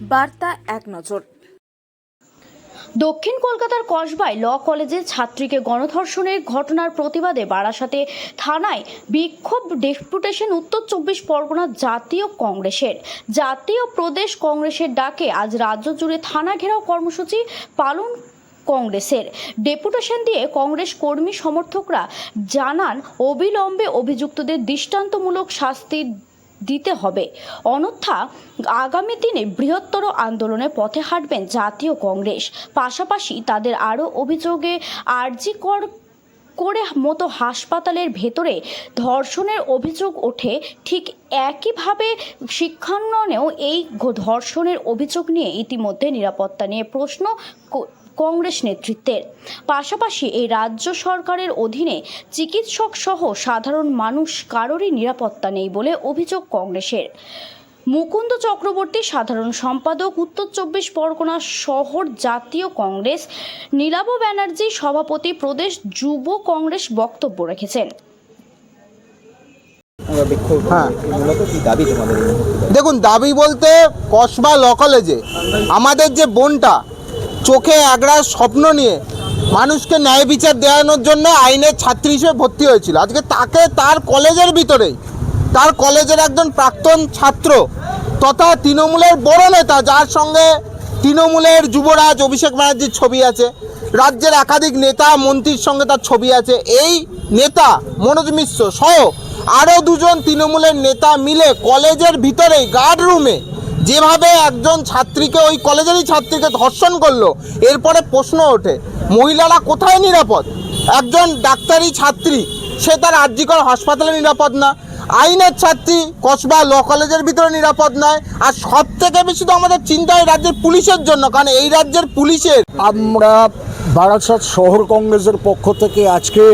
বার্তা এক নজর। দক্ষিণ কলকাতার কসবায় ল কলেজের ছাত্রীকে গণধর্ষণের ঘটনার প্রতিবাদে বারাসাতে থানায় বিক্ষোভ ডেপুটেশন উত্তর চব্বিশ পরগনা জাতীয় কংগ্রেসের। জাতীয় প্রদেশ কংগ্রেসের ডাকে আজ রাজ্য জুড়ে থানা ঘেরাও কর্মসূচি পালন কংগ্রেসের। ডেপুটেশন দিয়ে কংগ্রেস কর্মী সমর্থকরা জানান, অবিলম্বে অভিযুক্তদের দৃষ্টান্তমূলক শাস্তি দিতে হবে। অন্যথা আগামী দিনে বৃহত্তর আন্দোলনের পথে হাঁটবেন জাতীয় কংগ্রেস। পাশাপাশি তাদের আরও অভিযোগে আর্জি কর করে মতো হাসপাতালের ভেতরে ধর্ষণের অভিযোগ ওঠে। ঠিক একইভাবে শিক্ষাঙ্গনেও এই ধর্ষণের অভিযোগ নিয়ে ইতিমধ্যে নিরাপত্তা নিয়ে প্রশ্ন কংগ্রেস নেতৃত্বের। পাশাপাশি এই রাজ্য সরকারের অধীনে চিকিৎসক সহ সাধারণ মানুষ কারোরই নিরাপত্তা নেই বলে অভিযোগ কংগ্রেসের। মুকুন্দ চক্রবর্তী সাধারণ সম্পাদক উত্তর চব্বিশ পরগনা শহর জাতীয় কংগ্রেস নীলাভ ব্যানার্জি সভাপতি প্রদেশ যুব কংগ্রেস বক্তব্য রেখেছেন। হ্যাঁ। দেখুন দাবি বলতে কসবা ল কলেজে আমাদের যে বোনটা চোখে একরা স্বপ্ন নিয়ে মানুষকে ন্যায় বিচার দেওয়ানোর জন্য আইনের ছাত্রী হিসেবে ভর্তি হয়েছিল। আজকে তাকে তার কলেজের ভিতরেই, তার কলেজের একজন প্রাক্তন ছাত্র তথা তৃণমূলের বড় নেতা, যার সঙ্গে তৃণমূলের যুবরাজ অভিষেক ব্যানার্জির ছবি আছে, রাজ্যের একাধিক নেতা, মন্ত্রীর সঙ্গে তার ছবি আছে। এই নেতা মনোজ মিশ্র সহ আরও দুজন তৃণমূলের নেতা মিলে কলেজের ভিতরেই গার্ড রুমে যেভাবে একজন ছাত্রীকে ওই কলেজেরই ছাত্রীকে ধর্ষণ করল, এরপরে প্রশ্ন ওঠে, মহিলারা কোথায় নিরাপদ? একজন ডাক্তারি ছাত্রী, সে তার আর্যিকর হাসপাতালে নিরাপদ না। আইনের ছাত্রী, কসবা ল কলেজের ভিতরে নিরাপদ নয়। আর সব থেকে বেশি তো আমাদের চিন্তা হয় রাজ্যের পুলিশের জন্য, কারণ এই রাজ্যের পুলিশের আমরা বারাসাত শহর কংগ্রেসের পক্ষ থেকে আজকে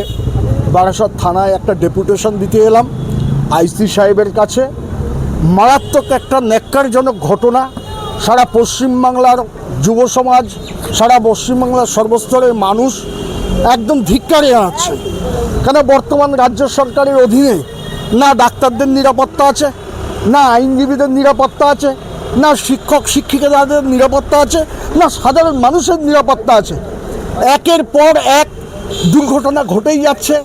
বারাসাত থানায় একটা ডেপুটেশন দিতে এলাম, আইসি সাহেবের কাছে। মারাত্মক একটা ন্যাক্কারজনক ঘটনা। সারা পশ্চিমবাংলার যুব সমাজ, সারা পশ্চিমবাংলার সর্বস্তরের মানুষ একদম ধিক্কারে আছে। কেন বর্তমান রাজ্য সরকারের অধীনে না ডাক্তারদের নিরাপত্তা আছে, না আইনজীবীদের নিরাপত্তা আছে, না শিক্ষক শিক্ষিকাদের নিরাপত্তা আছে, না সাধারণ মানুষের নিরাপত্তা আছে। একের পর এক দুর্ঘটনা ঘটেই যাচ্ছে।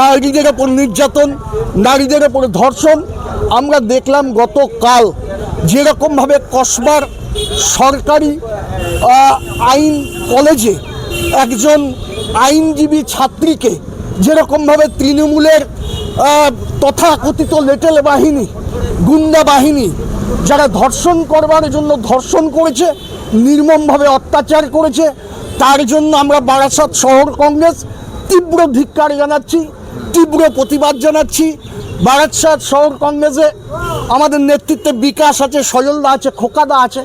নারীদের ওপর নির্যাতন, নারীদের ওপর ধর্ষণ। আমরা দেখলাম গতকাল যেরকমভাবে কসবার সরকারি আইন কলেজে একজন আইনজীবী ছাত্রীকে যেরকমভাবে তৃণমূলের তথাকথিত লেটেল বাহিনী, গুন্ডা বাহিনী যারা ধর্ষণ করবার জন্য ধর্ষণ করেছে, নির্মমভাবে অত্যাচার করেছে, তার জন্য আমরা বারাসাত শহর কংগ্রেস তীব্র ধিক্কার জানাচ্ছি, তীব্র প্রতিবাদ জানাচ্ছি। বারাসাত শহর কংগ্রেসে আমাদের নেতৃত্বে বিকাশ আছে, সজলদা আছে, খোকাদা আছে,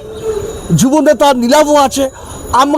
যুবনেতা নীলাভ আছে। আমরা